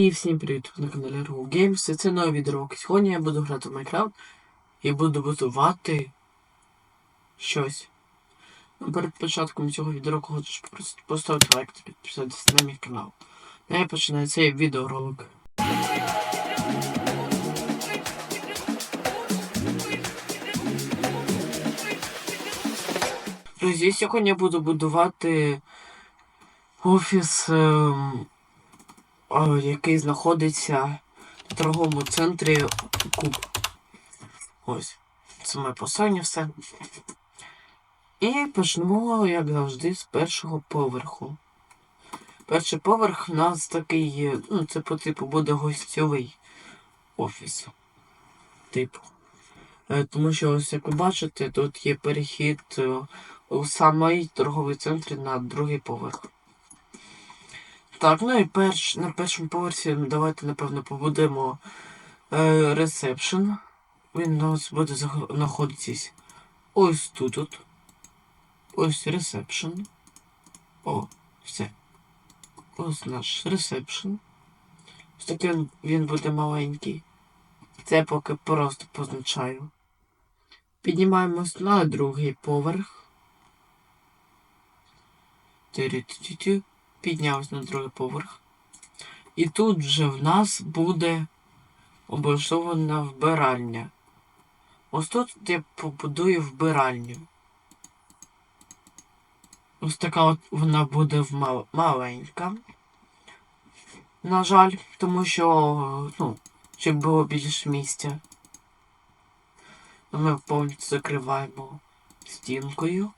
І всім привіт на каналі Ergo Games. Це новий відеорок. Сьогодні я буду грати в Майнкрафт і буду будувати щось. Ну, перед початком цього відеороку хочу поставити лайк та підписатися на мій канал. Ну, Я починаю цей відеоролик. Друзі, сьогодні я буду будувати офіс, ем, який знаходиться в торговому центрі Куб. Ось. Це моє посання все. І почнемо, як завжди, з першого поверху. Перший поверх у нас такий, е, ну, це по типу буде гостьовий офіс. Типу. Е, Тому що, ось як ви бачите, тут є перехід е, у самий торговий центр на другий поверх. Так, ну і перш, на першому поверсі давайте, напевно, побудемо е, ресепшн. Він у нас буде знаходитись ось тут. от. Ось ресепшн. О, все. Ось наш ресепшн. Ось такий він буде маленький. Це поки просто позначаю. Піднімаємось на другий поверх. Тирі-тю-тю-тю. Піднявся на другий поверх. І тут вже в нас буде облаштована вбиральня. Ось тут я побудую вбиральню. Ось така от вона буде мал- маленька. На жаль, тому що, ну, щоб було більше місця. Ми повністю закриваємо стінкою,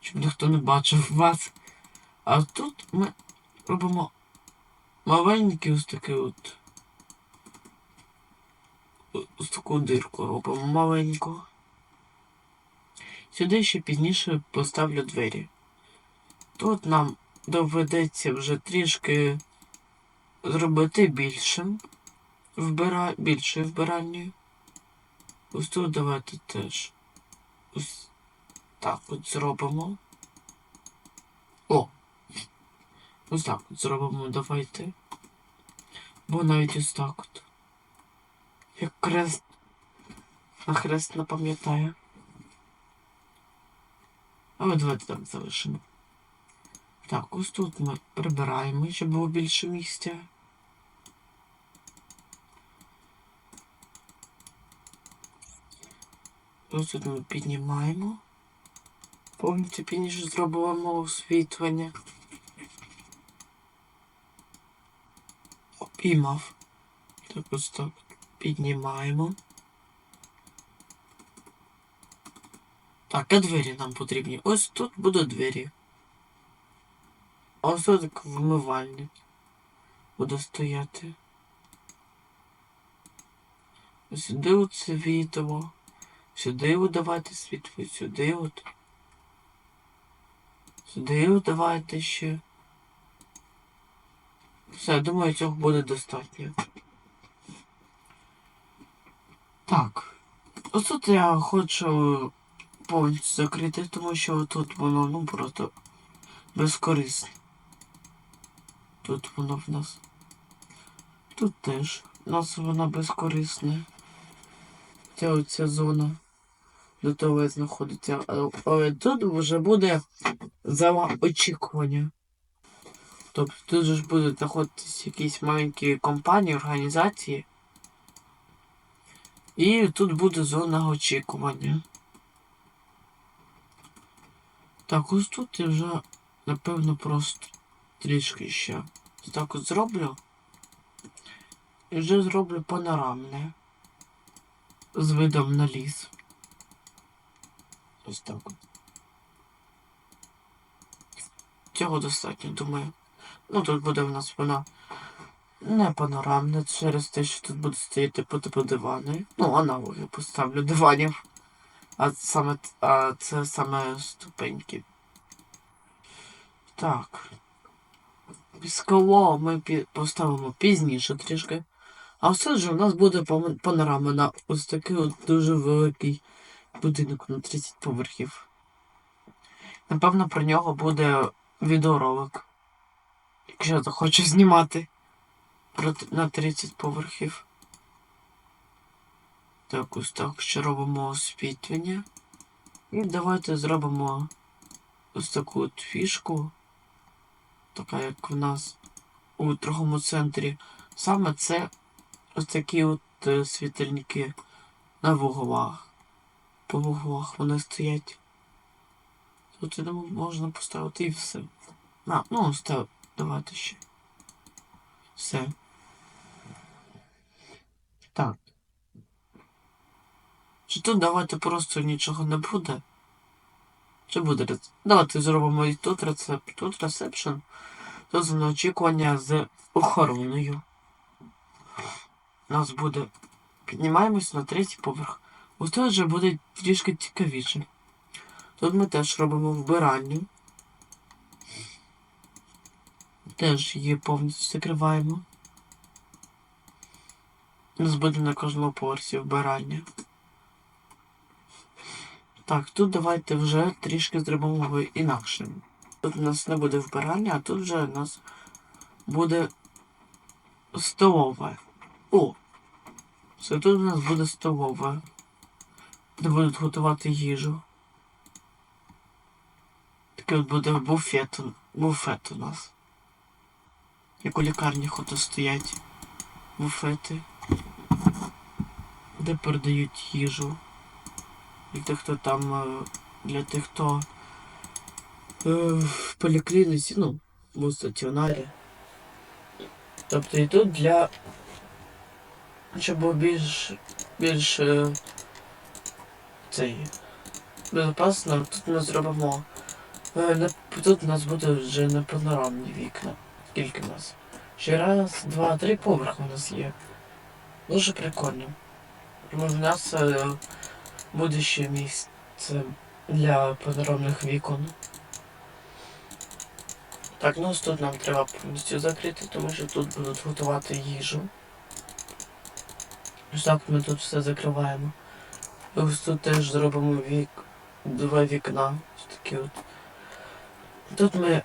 щоб ніхто не бачив вас. А тут ми робимо маленький ось такий от. Ось таку дирку робимо маленьку. Сюди ще пізніше поставлю двері. Тут нам доведеться вже трішки зробити більшим. Вбира... більшою вбиральнею. Ось тут давайте теж. Ось так от зробимо. О! Ось так зробимо, давайте. Бо навіть ось так от. Як крест. На хрест не пам'ятаю. Але давайте так залишимо. Так, ось тут ми прибираємо, щоб було більше місця. Ось тут ми піднімаємо. Повністю пізніше зробимо освітлення. Так ось так. Піднімаємо. Так, а двері нам потрібні. Ось тут будуть двері. Ось тут вмивальник буде стояти. Сюди от світло. Сюди от світло, сюди от. Сюди от ще. Все, думаю, цього буде достатньо. Так. Ось тут я хочу повністю закрити, тому що тут воно ну просто безкорисне. Тут воно в нас. Тут теж. У нас воно безкорисне. Ця оця зона до того знаходиться. Але- тут вже буде зала очікування. Тобто тут же ж будуть знаходитись якісь маленькі компанії, організації. І тут буде зона очікування. Так, ось тут я вже, напевно, просто трішки ще. Так от зроблю. І вже зроблю панорамне. З видом на ліс. Ось так. Цього достатньо, думаю. Ну тут буде в нас вона не панорамна через те, що тут буде стояти по типу дивани. Ну, аналоги поставлю диванів. А саме а це саме ступеньки. Так. Пісково ми поставимо пізніше трішки. А все ж у нас буде панорама на ось такий от дуже великий будинок на 30 поверхів. Напевно, про нього буде відеоролик. Якщо я захочу знімати. на 30 поверхів. Так, ось так ще робимо освітлення. І давайте зробимо ось таку от фішку, така як в нас у другому центрі. Саме це ось такі от е, світильники на вуглах. По вуглах вони стоять. Тут я думаю, можна поставити і все. А, ну, став, давайте ще. Все. Так. Чи тут давайте просто нічого не буде? Чи буде рецепт? Давайте зробимо і тут рецепт, тут ресепшн. Тут зона очікування з охороною. У нас буде. Піднімаємось на третій поверх. Ось тут вже буде трішки цікавіше. Тут ми теж робимо вбиральню. Теж її повністю закриваємо. У нас буде на кожному поверсі вбиральня. Так, тут давайте вже трішки зробимо інакше. Тут у нас не буде вбирання, а тут вже у нас буде столова. О! Все тут у нас буде столова. Де будуть готувати їжу. Такий от буде буфет, буфет у нас. Як у лікарні хото стоять буфети, де продають їжу. Для тих, хто там, е, для тих, хто е, в поліклініці, ну, в стаціонарі. Тобто і тут для. Щоб було більш більш е, цей безпечно, тут ми зробимо. е, Тут у нас буде вже не панорамні вікна. Скільки в нас? Ще раз, два, три поверхи у нас є. Дуже прикольно. Ну, В нас е, буде ще місце для панорамних вікон. Так, ну ось тут нам треба повністю закрити, тому що тут будуть готувати їжу. Ось так ми тут все закриваємо. І ось тут теж зробимо вік... два вікна. Ось такі от. Тут ми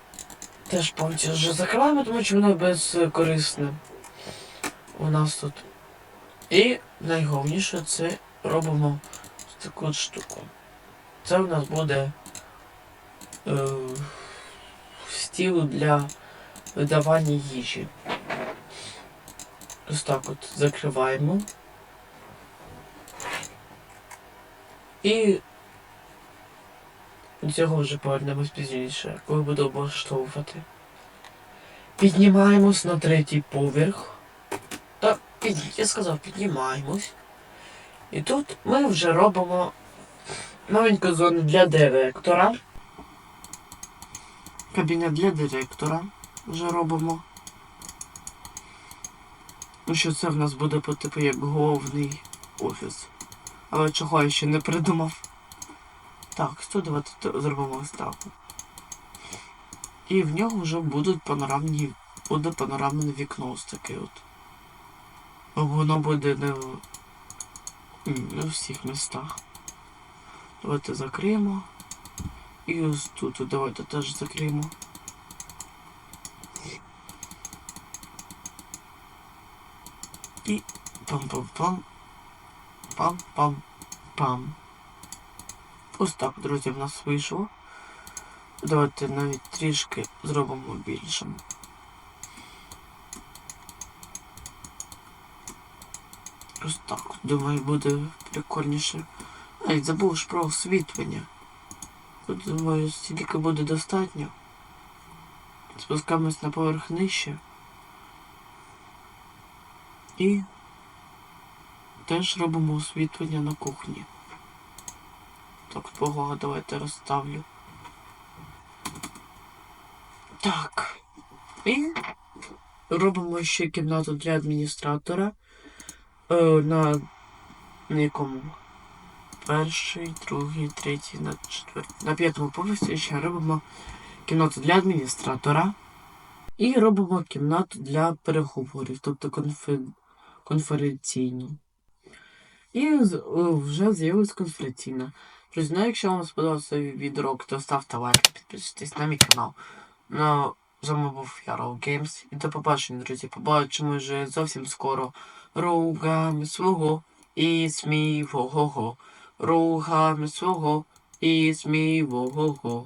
теж повністю вже закриваємо, тому що воно безкорисне. У нас тут. І найголовніше це робимо таку штуку. Це у нас буде е, стіл для видавання їжі. Ось так от закриваємо. І до цього вже повернемось пізніше, коли буду облаштовувати. Піднімаємось на третій поверх. Так, під... я сказав, піднімаємось. І тут ми вже робимо маленьку зону для директора. Кабінет для директора вже робимо. Ну що це в нас буде по типу як головний офіс. Але чого я ще не придумав. Так, що давайте т- зробимо ось так. І в нього вже будуть панорамні. Буде панорамне вікно ось таке от. Воно буде не в, не в всіх містах. Давайте закриємо. І ось тут давайте теж закриємо. І пам-пам-пам. Пам-пам-пам. Ось так, друзі, в нас вийшло. Давайте навіть трішки зробимо більшим. Ось так, думаю, буде прикольніше. Навіть забув ж про освітлення. Тут, думаю, стільки буде достатньо. Спускаємось на поверх нижче. І теж робимо освітлення на кухні. Так, погода давайте розставлю. Так. І робимо ще кімнату для адміністратора. Е, на, якому? Перший, другий, третій, на четвертий. На п'ятому поверсі ще робимо кімнату для адміністратора. І робимо кімнату для переговорів, тобто конфе... конференційну. І вже з'явилась конференційна. Друзі, ну якщо вам сподобався відеорок, то ставте лайк, підписуйтесь на мій канал. Ну, З вами був Ярл Геймс. І до побачення, друзі. Побачимо вже зовсім скоро. Ругами свого і смівого. Ругами свого і смівого.